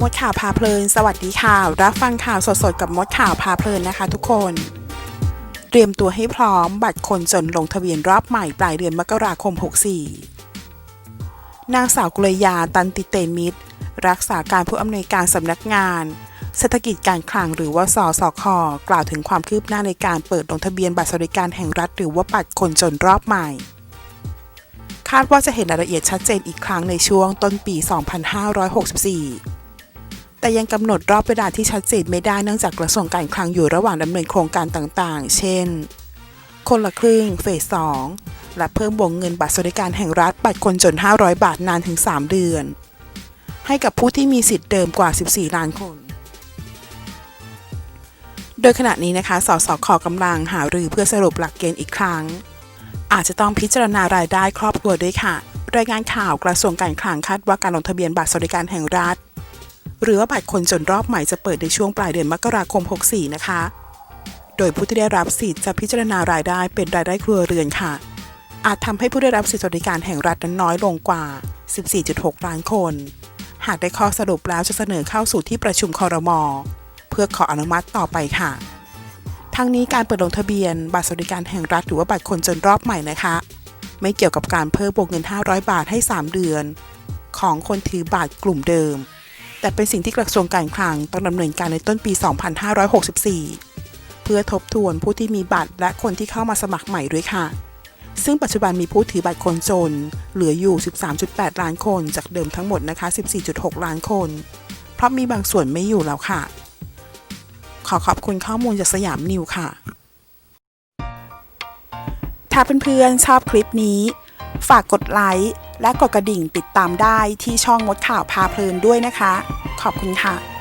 มดข่าวพาเพลิน สวัสดีค่ะ รับฟังข่าวสดๆ กับมดข่าวพาเพลินนะคะทุกคน เตรียมตัวให้พร้อมบัตรคนจนลงทะเบียนรอบใหม่ปลายเดือนมกราคม 64 นางสาวกุลยาตันติเตมิตร รักษาการผู้อำนวยการสำนักงานเศรษฐกิจการคลังหรือว่าสสคกล่าวถึงความคืบหน้าในการเปิดลงทะเบียนบัตรสวัสดิการแห่งรัฐ หรือว่าบัตรคนจนรอบใหม่ คาดว่าจะเห็นรายละเอียดชัดเจนอีกครั้งในช่วงต้นปี 2564 แต่ยังกำหนดรอบเวลาที่ชัดเจนไม่ได้เนื่องจากกระทรวงการคลังอยู่ระหว่างดำเนินโครงการต่างๆ เช่น คนละครึ่งเฟส 2 และเพิ่มวงเงินบัตรสวัสดิการแห่งรัฐบัตรคนจน 500 บาทนานถึง 3 เดือน ให้กับผู้ที่มีสิทธิ์เดิมกว่า 14 ล้านคนโดยขณะนี้นะคะ สสคกำลังหารือเพื่อสรุปหลักเกณฑ์อีกครั้ง อาจจะต้องพิจารณารายได้ครอบครัวด้วยค่ะ รายงานข่าวกระทรวงการคลังคาดว่าการลงทะเบียนบัตรสวัสดิการแห่งรัฐ หรือว่าบัตรคนจนรอบใหม่จะเปิดในช่วงปลายเดือนมกราคม 64 นะคะ โดยผู้ที่ได้รับสิทธิ์จะพิจารณารายได้เป็นรายได้ครัวเรือนค่ะ อาจทำให้ผู้ได้รับสิทธิสวัสดิการแห่งรัฐนั้นน้อยลงกว่า 14.6 ล้านคน หากได้ข้อสรุปแล้วจะเสนอเข้าสู่ที่ประชุมคอรมอเพื่อขออนุมัติต่อไปค่ะ ทั้งนี้การเปิดลงทะเบียน บัตรสวัสดิการแห่งรัฐหรือว่าบัตรคนจนรอบใหม่นะคะ ไม่เกี่ยวกับการเพิ่มวงเงิน 500 บาทให้ 3 เดือน ของคนถือบัตรกลุ่มเดิม แต่เป็นสิ่งที่กระทรวงการคลังต้องดำเนินการในต้นปี 2564 เพื่อทบทวนผู้ที่มีบัตรและคนที่เข้ามาสมัครใหม่ด้วยค่ะ ซึ่งปัจจุบันมีผู้ถือบัตรคนจน เหลืออยู่ 13.8 ล้านคน จากเดิมทั้งหมดนะคะ 14.6 ล้านคน เพราะมีบางส่วนไม่อยู่แล้วค่ะ ขอขอบคุณข้อมูลจากสยามนิวค่ะ ถ้าเพื่อนๆชอบคลิปนี้ ฝากกดไลค์ และกดกระดิ่งติดตามได้ที่ช่องมดข่าวพาเพลินด้วยนะคะ ขอบคุณค่ะ